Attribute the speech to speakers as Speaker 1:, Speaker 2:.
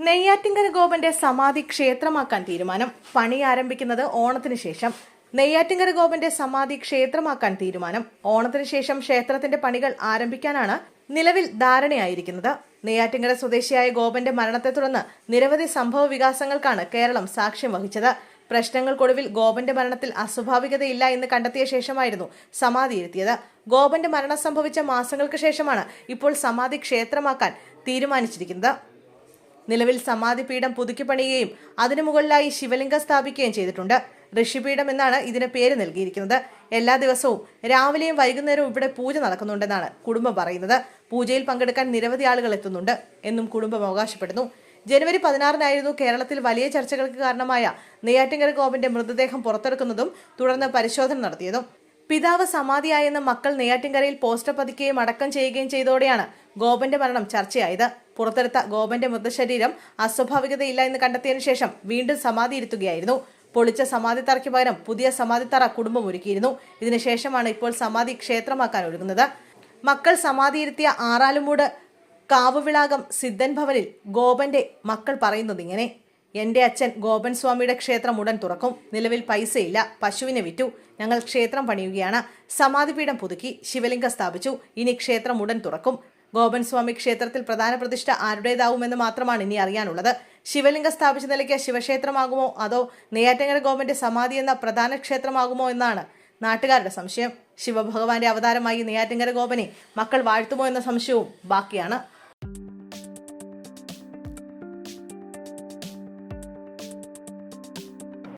Speaker 1: നെയ്യാറ്റിങ്കര ഗോപന്റെ സമാധി ക്ഷേത്രമാക്കാൻ തീരുമാനം. പണി ആരംഭിക്കുന്നത് ഓണത്തിന് ശേഷം. നെയ്യാറ്റിങ്കര ഗോപന്റെ സമാധി ക്ഷേത്രമാക്കാൻ തീരുമാനം. ഓണത്തിന് ശേഷം ക്ഷേത്രത്തിന്റെ പണികൾ ആരംഭിക്കാനാണ് നിലവിൽ ധാരണയായിരിക്കുന്നത്. നെയ്യാറ്റിങ്കര സ്വദേശിയായ ഗോപന്റെ മരണത്തെ തുടർന്ന് നിരവധി സംഭവ വികാസങ്ങൾക്കാണ് കേരളം സാക്ഷ്യം വഹിച്ചത്. പ്രശ്നങ്ങൾക്കൊടുവിൽ ഗോപന്റെ മരണത്തിൽ അസ്വാഭാവികതയില്ല എന്ന് കണ്ടെത്തിയ ശേഷമായിരുന്നു സമാധി ഇരുത്തിയത്. ഗോപന്റെ മരണം സംഭവിച്ച മാസങ്ങൾക്ക് ശേഷമാണ് ഇപ്പോൾ സമാധി ക്ഷേത്രമാക്കാൻ തീരുമാനിച്ചിരിക്കുന്നത്. നിലവിൽ സമാധി പീഠം പുതുക്കി പണിയുകയും അതിനു മുകളിലായി ശിവലിംഗം സ്ഥാപിക്കുകയും ചെയ്തിട്ടുണ്ട്. ഋഷിപീഠം എന്നാണ് ഇതിന് പേര് നൽകിയിരിക്കുന്നത്. എല്ലാ ദിവസവും രാവിലെയും വൈകുന്നേരവും ഇവിടെ പൂജ നടക്കുന്നുണ്ടെന്നാണ് കുടുംബം പറയുന്നത്. പൂജയിൽ പങ്കെടുക്കാൻ നിരവധി ആളുകൾ എത്തുന്നുണ്ട് എന്നും കുടുംബം അവകാശപ്പെടുന്നു. ജനുവരി പതിനാറിനായിരുന്നു കേരളത്തിൽ വലിയ ചർച്ചകൾക്ക് കാരണമായ നെയ്യാറ്റിങ്കര ഗോപന്റെ മൃതദേഹം പുറത്തെടുക്കുന്നതും തുടർന്ന് പരിശോധന നടത്തിയതും. പിതാവ് സമാധിയായെന്ന് മക്കൾ നെയ്യാറ്റിൻകരയിൽ പോസ്റ്റർ പതിക്കുകയും അടക്കം ചെയ്യുകയും ചെയ്തോടെയാണ് ഗോപന്റെ മരണം ചർച്ചയായത്. പുറത്തെടുത്ത ഗോപന്റെ മൃതശരീരം അസ്വാഭാവികതയില്ല എന്ന് കണ്ടെത്തിയതിനു ശേഷം വീണ്ടും സമാധി ഇരുത്തുകയായിരുന്നു. പൊളിച്ച സമാധി തറയ്ക്ക് പകരം പുതിയ സമാധി തറ കുടുംബം ഒരുക്കിയിരുന്നു. ഇതിനുശേഷമാണ് ഇപ്പോൾ സമാധി ക്ഷേത്രമാക്കാൻ ഒരുങ്ങുന്നത്. മക്കൾ സമാധിയിരുത്തിയ ആറാലുമൂട് കാവുവിളാകം സിദ്ധൻ ഭവനിൽ ഗോപന്റെ മക്കൾ പറയുന്നത് ഇങ്ങനെ. എന്റെ അച്ഛൻ ഗോപൻ സ്വാമിയുടെ ക്ഷേത്രം ഉടൻ തുറക്കും. നിലവിൽ പൈസയില്ല. പശുവിനെ വിറ്റു. ഞങ്ങൾ ക്ഷേത്രം പണിയുകയാണ്. സമാധിപീഠം പുതുക്കി ശിവലിംഗം സ്ഥാപിച്ചു. ഇനി ക്ഷേത്രം ഉടൻ തുറക്കും. ഗോപൻ സ്വാമി ക്ഷേത്രത്തിൽ പ്രധാന പ്രതിഷ്ഠ ആരുടേതാവുമെന്ന് മാത്രമാണ് ഇനി അറിയാനുള്ളത്. ശിവലിംഗം സ്ഥാപിച്ച നിലയ്ക്ക് ശിവക്ഷേത്രമാകുമോ? അതോ നെയ്യാറ്റങ്ങര ഗോപന്റെ സമാധി എന്ന പ്രധാന ക്ഷേത്രമാകുമോ എന്നാണ് നാട്ടുകാരുടെ സംശയം. ശിവഭഗവാന്റെ അവതാരമായി നെയ്യാറ്റിങ്കര ഗോപനെ മക്കൾ വാഴ്ത്തുമോ എന്ന സംശയവും ബാക്കിയാണ്.